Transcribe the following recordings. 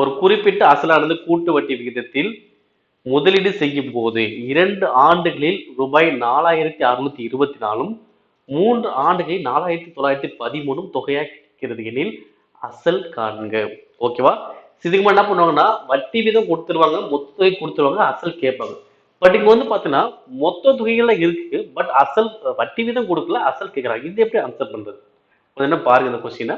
ஒரு குறிப்பிட்ட அசலானது கூட்டு வட்டி விகிதத்தில் முதலீடு செய்யும் போது இரண்டு ஆண்டுகளில் ரூபாய் நாலாயிரத்தி அறுநூத்தி இருபத்தி நாலும் மூன்று ஆண்டுகளில் நாலாயிரத்தி தொள்ளாயிரத்தி பதிமூணும் தொகையாக கிடைக்கிறது எனில் அசல் காண்க. ஓகேவா இதுக்கு என்ன பண்ணுவாங்கன்னா வட்டி வீதம் கொடுத்துருவாங்க மொத்த தொகை கொடுத்துருவாங்க அசல் கேட்பாங்க. பட் இங்க வந்து பாத்தீங்கன்னா மொத்த தொகைகள்லாம் இருக்கு பட் அசல் வட்டி வீதம் கொடுக்கல அசல் கேட்கறாங்க. இது எப்படி ஆன்சர் பண்றது? என்ன பாருங்க இந்த கொஸ்டினை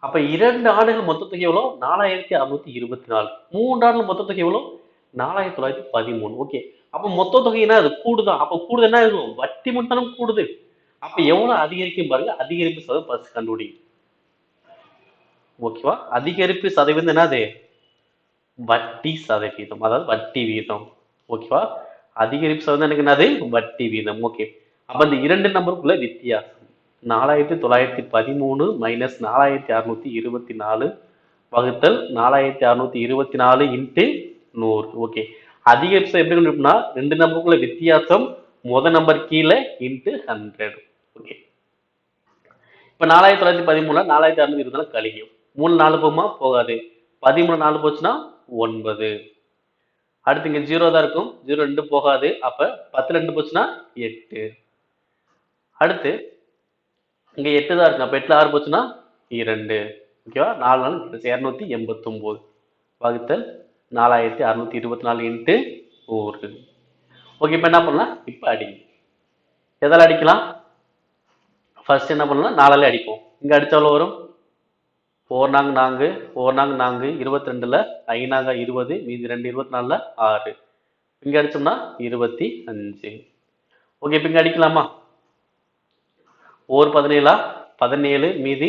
அப்ப இரண்டு ஆண்டுகள் மொத்த தொகை எவ்வளோ நாலாயிரத்தி அறுநூத்தி இருபத்தி நாலு மூன்று ஆண்டுகள் மொத்த தொகை எவ்வளோ நாலாயிரத்தி தொள்ளாயிரத்தி பதிமூணு. ஓகே. அப்ப மொத்த தொகை என்ன? அது கூடுதான். அப்ப கூடுது என்ன? இருக்கும் வட்டி மட்டும் கூடுது. அப்ப எவ்வளவு அதிகரிக்கும் பாருங்க. அதிகரிப்பு சதவீதம் பஸ் கண்டுபிடி ஓகேவா? அதிகரிப்பு சதவீதம் என்னது? வட்டி சதவீதம். அதாவது வட்டி வீதம். ஓகேவா? அதிகரிப்பு சதவீதம் எனக்கு என்னது? வட்டி வீதம். ஓகே. அப்ப இந்த இரண்டு நம்பருக்குள்ள வித்தியாசம். நாலாயிரத்தி தொள்ளாயிரத்தி பதிமூணு மைனஸ் நாலாயிரத்தி அறுநூத்தி இருபத்தி நாலு வகுத்தல் நாலாயிரத்தி அறுநூத்தி இருபத்தி நாலு இன்ட்டு நூறு. ஓகே அதிகபட்சம் எப்படி கண்டுபிடிப்போம்னா ரெண்டு நம்பருக்குள்ள வித்தியாசம் முத நம்பர் கீழே இன்ட்டு ஹண்ட்ரட் ஓகே இப்போ நாலாயிரத்தி தொள்ளாயிரத்தி பதிமூணுல நாலாயிரத்தி அறுநூத்தி இருபத்தி கழியும். மூணு நாலு போகுமா? போகாது. பதிமூணு நாலு போச்சுன்னா ஒன்பது. அடுத்து இங்க ஜீரோ தான் இருக்கும். ஜீரோ ரெண்டு போகாது. அப்ப பத்து ரெண்டு போச்சுன்னா எட்டு. அடுத்து இங்கே எட்டு தான் இருக்கு. அப்போ எட்டில் ஆறு போச்சுன்னா இரண்டு. ஓகேவா? நாலு நாள் இரநூத்தி எண்பத்தொம்போது. வகுத்தல் நாலாயிரத்தி அறுநூத்தி இருபத்தி நாலு இன்ட்டு ஒரு. ஓகே இப்போ என்ன பண்ணலாம்? இப்போ அடிங்க. எதால் அடிக்கலாம்? ஃபர்ஸ்ட் என்ன பண்ணலாம்? நாலாலே அடிப்போம். இங்கே அடிச்சா வரும்? ஃபோர் நாங்க நான்கு ஃபோர் நாங்க நான்கு இருபத்தி ரெண்டில் ஐநாங்க இருபது மீதி ரெண்டு இருபத்தி நாலுல ஆறு. இங்கே அடிச்சோம்னா இருபத்தி அஞ்சு. ஓகே இப்போ இங்கே அடிக்கலாமா? ஒரு பதினேழா? பதினேழு மீதி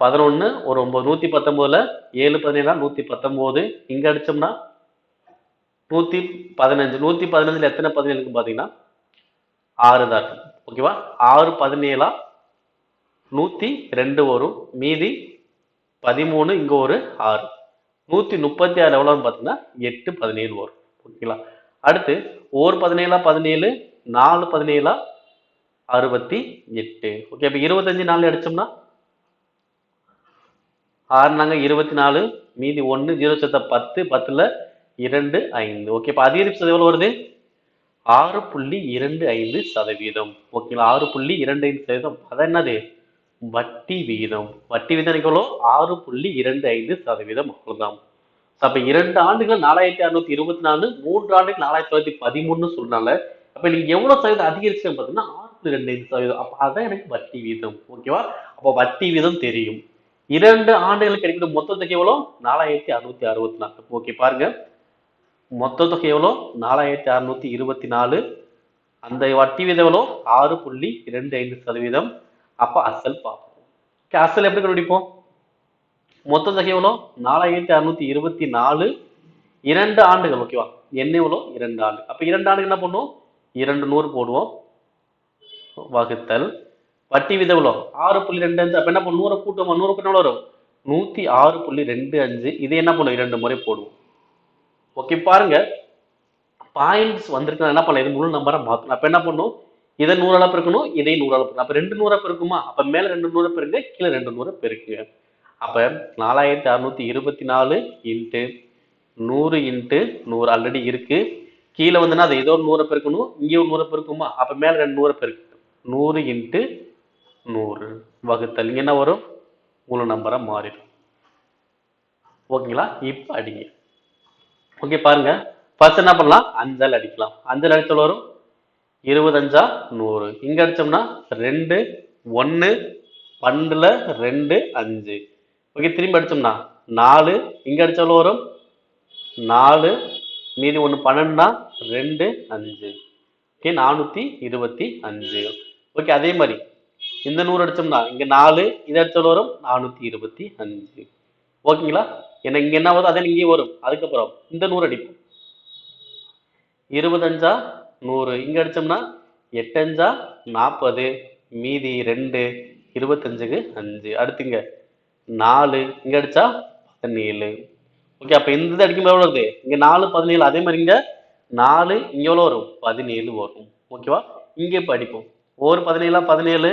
பதினொன்று ஒரு ஒம்பது நூற்றி பத்தொம்போதில் ஏழு பதினேழா? நூற்றி பத்தொம்போது இங்கே அடித்தோம்னா நூற்றி பதினஞ்சு நூற்றி பதினஞ்சில் எத்தனை பதினேழுக்கு பார்த்தீங்கன்னா ஆறு தான் இருக்கும். ஓகேவா ஆறு பதினேழா? நூற்றி ரெண்டு வரும். மீதி பதிமூணு இங்கே ஒரு ஆறு. நூற்றி முப்பத்தி ஆறு எவ்வளோன்னு பார்த்தீங்கன்னா எட்டு பதினேழு வரும். ஓகேங்களா அடுத்து ஒரு பதினேழா பதினேழு நாலு பதினேழா அறுபத்தி எட்டு. ஓகே அப்போ இருபத்தஞ்சு நாள் அடிச்சோம்னா ஆறு நாங்க இருபத்தி நாலு மீதி ஒன்று ஜீரோ சத்த பத்து பத்தில் இரண்டு ஐந்து. ஓகே இப்போ அதிகரிப்பு சதவீதம் எவ்வளோ வருது? ஆறு புள்ளி இரண்டு ஐந்து சதவீதம். ஓகேங்களா ஆறு புள்ளி இரண்டு ஐந்து சதவீதம். அதான் என்னது? வட்டி விகிதம். வட்டி விகிதம் எவ்வளோ ஆறு புள்ளி இரண்டு ஐந்து சதவீதம். அவ்வளோதான் அப்போ இரண்டு ஆண்டுகள் நாலாயிரத்தி அறுநூத்தி இருபத்தி நாலு மூன்று ஆண்டுகள் நாலாயிரத்தி தொள்ளாயிரத்தி பதிமூணுன்னு சொன்னால அப்போ நீங்க எவ்வளோ சதவீதம் அதிகரிச்சு பார்த்தீங்கன்னா புள்ளி ரெண்டு ஐந்து சதவீதம். அப்போ அதான் எனக்கு வட்டி வீதம். ஓகேவா? அப்போ வட்டி வீதம் தெரியும். இரண்டு ஆண்டுகளுக்கு கிடைக்கிற மொத்த தொகை எவ்வளோ? நாலாயிரத்தி அறுநூத்தி அறுபத்தி நாலு. ஓகே பாருங்க. மொத்த தொகை எவ்வளோ? நாலாயிரத்தி அறுநூத்தி இருபத்தி நாலு. அந்த வட்டி வீதம் எவ்வளோ? ஆறு புள்ளி இரண்டு ஐந்து சதவீதம். அப்போ அசல் பார்ப்போம். அசல் எப்படி கண்டுபிடிப்போம்? மொத்த தொகை எவ்வளோ? நாலாயிரத்தி அறுநூத்தி இருபத்தி நாலு. இரண்டு ஆண்டுகள் ஓகேவா? என்ன எவ்வளோ? இரண்டு ஆண்டு. அப்போ இரண்டு ஆண்டுக்கு என்ன பண்ணுவோம்? இரண்டு நூறு போடுவோம். வகுத்தல் வட்டி வித உலகம் ஆறு புள்ளி ரெண்டு அஞ்சு. அப்போ என்ன பண்ணும்? நூறை நூறு கூட்டம் எவ்வளோ வரும்? நூற்றி ஆறு புள்ளி ரெண்டு அஞ்சு. இதை என்ன பண்ணுவோம் இரண்டு முறை போடுவோம். ஓகே பாருங்க. பாயிண்ட்ஸ் வந்திருக்கு என்ன பண்ணலாம்? இது முழு நம்பரை மாற்றணும் அப்போ என்ன பண்ணும்? இதை நூறால பெருக்கணும் இதை நூறு பெருக்கணும். அப்போ ரெண்டு நூறா பெருக்குமா? அப்போ மேலே ரெண்டு நூறு பெருங்க கீழே ரெண்டு நூறு பெருக்குங்க. அப்போ நாலாயிரத்தி அறுநூத்தி இருபத்தி நாலு இன்ட்டு நூறு இன்ட்டு நூறு. ஆல்ரெடி இருக்கு. கீழே வந்துன்னா அதை ஏதோ ஒரு நூறை பெருக்கணும். இங்கே ஒரு நூறை பெருக்குமா? அப்போ மேலே ரெண்டு நூறை பெருக்கு. நூறு இன்ட்டு நூறு வகுத்தல் என்ன வரும்? முழு நம்பரை மாறிடும். ஓகேங்களா? இப்போ அடிங்க. ஓகே பாருங்க. ஃபர்ஸ்ட் என்ன பண்ணலாம்? அஞ்சல் அடிக்கலாம். அஞ்சல் அடித்தல் வரும்? இருபத்தஞ்சா நூறு. இங்கே அடித்தோம்னா ரெண்டு ஒன்று பன்னில் ரெண்டு அஞ்சு. ஓகே திரும்பி அடிச்சோம்னா நாலு. இங்கே அடிச்சாலும் வரும்? நாலு. மீதி ஒன்று பன்னெண்டுனா ரெண்டு அஞ்சு. ஓகே நானூற்றி இருபத்தி அஞ்சு. ஓகே அதே மாதிரி. இந்த நூறு அடிச்சோம்னா இங்க நாலு இதை அடிச்சாலும் வரும் நானூற்றி இருபத்தி அஞ்சு. ஓகேங்களா? ஏன்னா இங்க என்ன வருதோ அதே இங்கேயும் வரும். அதுக்கப்புறம் இந்த நூறு அடிப்போம். இருபத்தஞ்சா நூறு. இங்க அடிச்சோம்னா எட்டஞ்சா நாற்பது மீதி ரெண்டு இருபத்தஞ்சுக்கு அஞ்சு. அடுத்துங்க நாலு. இங்க அடிச்சா பதினேழு. ஓகே அப்போ இந்த இது அடிக்கும்போது எவ்வளோ வருது? இங்க நாலு பதினேழு. அதே மாதிரி இங்க நாலு இங்க எவ்வளோ வரும்? பதினேழு வரும். ஓகேவா? இங்கே இப்போ அடிப்போம். ஒரு பதினேழா பதினேழு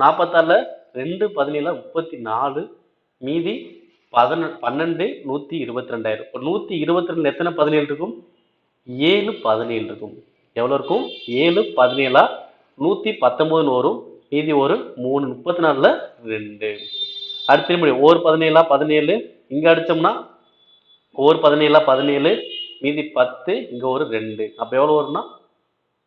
நாற்பத்தாறுல ரெண்டு பதினேழா முப்பத்தி நாலு மீதி பதின பன்னெண்டு நூற்றி இருபத்தி ரெண்டாயிரம் இப்போ நூற்றி இருபத்தி ரெண்டு எத்தனை பதினேழு இருக்கும்? ஏழு பதினேழு இருக்கும். எவ்வளோ இருக்கும்? ஏழு பதினேழா நூற்றி பத்தொம்போதுன்னு வரும். மீதி ஒரு மூணு முப்பத்தி நாலில் ரெண்டு. அடுத்து திரும்பி ஒரு பதினேழா பதினேழு இங்கே அடித்தோம்னா ஒரு பதினேழா பதினேழு மீதி பத்து இங்கே ஒரு ரெண்டு. அப்போ எவ்வளோ வரும்னா?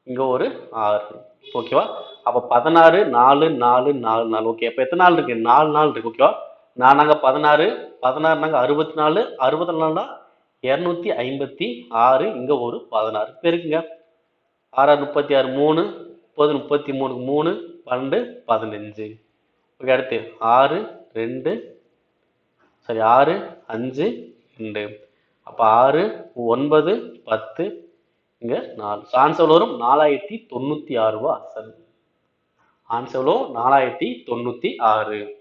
இங்கே ஒரு ஆறு. ஓகேவா அப்போ பதினாறு நாலு நாலு நாலு நாலு. ஓகே அப்போ எத்தனை நாள் இருக்கு? நாலு நாள் இருக்கு ஓகேவா நான் நாங்கள் பதினாறு பதினாறு நாங்கள் அறுபத்தி நாலு அறுபத்தி நாலுனா இரநூத்தி ஐம்பத்தி ஆறு இங்கே ஒரு பதினாறு பேருக்குங்க ஆறாறு முப்பத்தி ஆறு மூணு முப்பது முப்பத்தி மூணு மூணு பன்னெண்டு பதினஞ்சு. ஓகே அடுத்து. ஆறு ரெண்டு சரி ஆறு அஞ்சு ரெண்டு. அப்போ ஆறு ஒன்பது பத்து இங்கே நாலு. ஆன்சர் வரும் நாலாயிரத்தி தொண்ணூற்றி ஆறு ரூபா அசல். ஆன்சர் நாலாயிரத்தி தொண்ணூற்றி ஆறு.